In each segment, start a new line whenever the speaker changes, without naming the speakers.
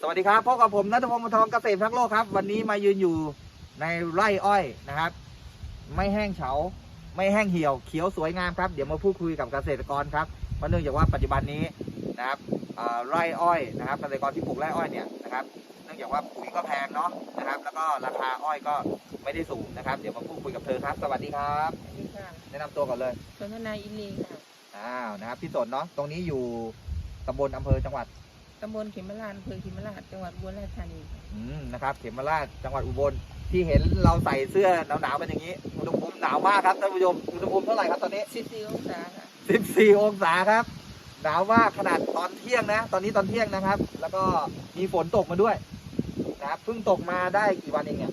สวัสดีครับพบกับผมนัทพงศ์มนทองเกษตรทั้งโลกครับ วันนี้มายืนอยู่ในไร่อ้อยนะครับ ไม่แห้งเฉา ไม่แห้งเหี่ยวเขียวสวยงามครับเดี๋ยวมาพูดคุยกับเกษตรกรครับเพราะเนื่องจากว่าปัจจุบันนี้นะครับเอ่อไร่อ้อยนะครับเกษตรกรที่ปลูกไร่อ้อยเนี่ยนะครับเนื่องจากว่าปุ๋ยก็แพงเนาะนะครับ แล้วก็ราคาอ้อยก็ไม่ได้สูงนะครับ เดี๋ยวมาพูดคุยกับเธอครับ สวัสดีครับ
สวัสดีค่ะ
แนะนำตัวก่อนเลย
สนทนาอินลีค่ะ
อ้าวนะครับพี่สนเนาะตรงนี้อยู่ตำบลอำเภอจังหวัด
ตำบลเขมราชอำเภอเขมราชจังหวัดอุบลราชธานีค่ะ
อืมนะครับเขมราชจังหวัดอุบลที่เห็นเราใส่เสื้อหนาวๆเป็นอย่างนี้อุณหภูมิหนาวมากครับท่านผู้ชมอุณหภูมิเท่าไหร่ครับตอนนี้
14องศาค่ะ
14 องศาครับ หนาวมากขนาดตอนเที่ยงนะ ตอนนี้ตอนเที่ยงนะครับ แล้วก็มีฝนตกมาด้วยนะครับเพิ่งตกมาได้กี่วันเองเนี่ย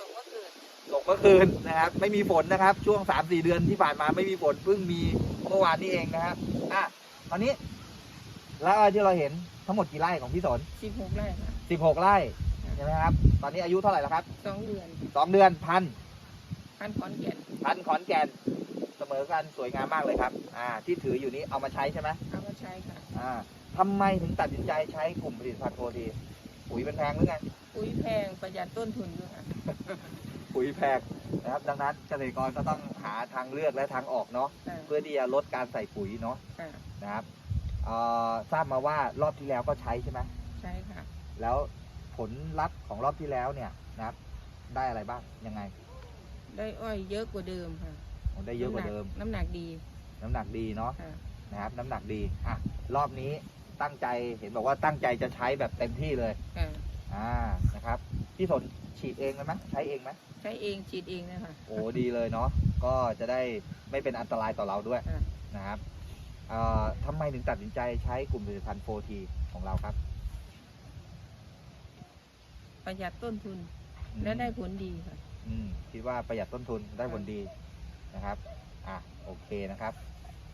ตกก็เกิด
ตกเมื่อคืนนะครับ ไม่มีฝนนะครับ ช่วง 3-4 เดือนที่ผ่านมาไม่มีฝนเพิ่งมีเมื่อวานนี้เองนะครับอะตอนนี้ แล้วอ้อยที่เราเห็นทั้งหมดกี่ไร่ของพี่สน
16ไร่ค่ะ
16ไร่ใช่ไหมครับ ตอนนี้อายุเท่าไหร่แล้วครับ
สองเดือน
สองเดือนพัน
พันขอนแก่น
พันขอนแก่นเสมอกันสวยงามมากเลยครับ อ่า ที่ถืออยู่นี้เอามาใช้ใช่ไหม
เอามาใช้ค่ะ
อ่าทำไมถึงตัดสินใจใช้กลุ่มผลิตภัณฑ์โปรทีปุ๋ยเป็นแพงหรือไง
ปุ๋ยแพงประหยัดต้นทุนด้วยค่ะ
ปุ๋ยแพงนะครับ ดังนั้นเกษตรกรก็ต้องหาทางเลือกและทางออกเนาะ
ค่ะ
เพื่อที่จะลดการใส่ปุ๋ยเนาะ
ค่ะ
นะครับ เอ่อทราบมาว่ารอบที่แล้วก็ใช้ใช่ไหม
ใช่ค่ะ
แล้วผลลัพธ์ของรอบที่แล้วเนี่ยนะครับ ได้อะไรบ้างยังไง
ได้อ้อยเยอะกว่าเดิมค่ะ
ได้เยอะกว่าเดิม
น้ำหนักดี
น้ำหนักดีเนาะ
ค่ะ
นะครับ น้ำหนักดีอะรอบนี้ตั้งใจเห็นบอกว่าตั้งใจจะใช้แบบเต็มที่เลย
ค่ะ
อ่านะครับพี่สนฉีดเองเลยไหมใช้เองไหม
ใช้เองฉีดเองนะคะ
โอ้ดีเลยเนาะก็จะได้ไม่เป็นอันตรายต่อเราด้วย
ค่ะ
นะครับเอ่อ ทำไมถึงตัดสินใจใช้กลุ่มผลิตภัณฑ์โฟทีของเราครับ
ประหยัดต้นทุน
อืม
และได้ผลดีค่ะ
อืมคิดว่าประหยัดต้นทุนได้ผลดีนะครับ อะโอเคนะครับ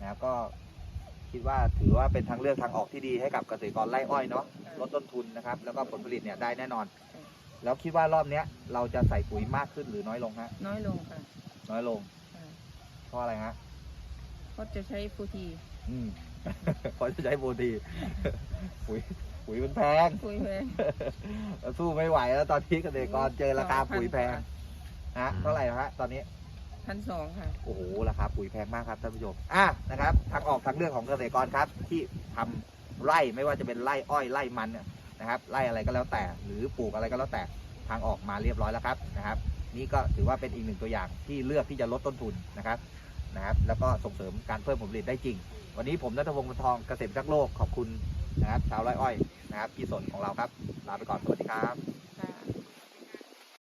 นะครับก็คิดว่าถือว่าเป็นทางเลือกทางออกที่ดีให้กับเกษตรกรไร่อ้อยเนาะลดต้นทุนนะครับ แล้วก็ผลผลิตเนี่ยได้แน่นอนแล้วคิดว่ารอบเนี้ยเราจะใส่ปุ๋ยมากขึ้นหรือน้อยลงฮะ
น้อยลงค่ะ
น้อยลง
ค่ะ
เพราะอะไรฮะ
ก็จะใช้ฟูที
อืมเพราะจะใช้โปรตีนปุ๋ยปุ๋ยมันแพง
ปุ๋ยแพง
สู้ไม่ไหวแล้ว ตอนนี้เกษตรกรเจอราคาปุ๋ยแพงฮะเท่าไหร่ฮะตอนนี้
พันสองค่ะ
โอ้โหราคาปุ๋ยแพงมากครับท่านผู้ชมอะนะครับทางออกทางเลือกของเกษตรกรครับ ที่ทำไร่ไม่ว่าจะเป็นไร่อ้อยไร่มันเนี่ยนะครับไร่อะไรก็แล้วแต่ หรือปลูกอะไรก็แล้วแต่ทางออกมาเรียบร้อยแล้วครับนะครับ นี่ก็ถือว่าเป็นอีกหนึ่งตัวอย่างที่เลือกที่จะลดต้นทุนนะครับ นะครับ แล้วก็ส่งเสริมการเพิ่มผลผลิตได้จริง วันนี้ผมนัทพงศ์มนทองเกษตรพิทักโลกขอบคุณนะครับชาวไร่อ้อยนะครับพี่สนของเราครับลาไปก่อนสวัสดีครับ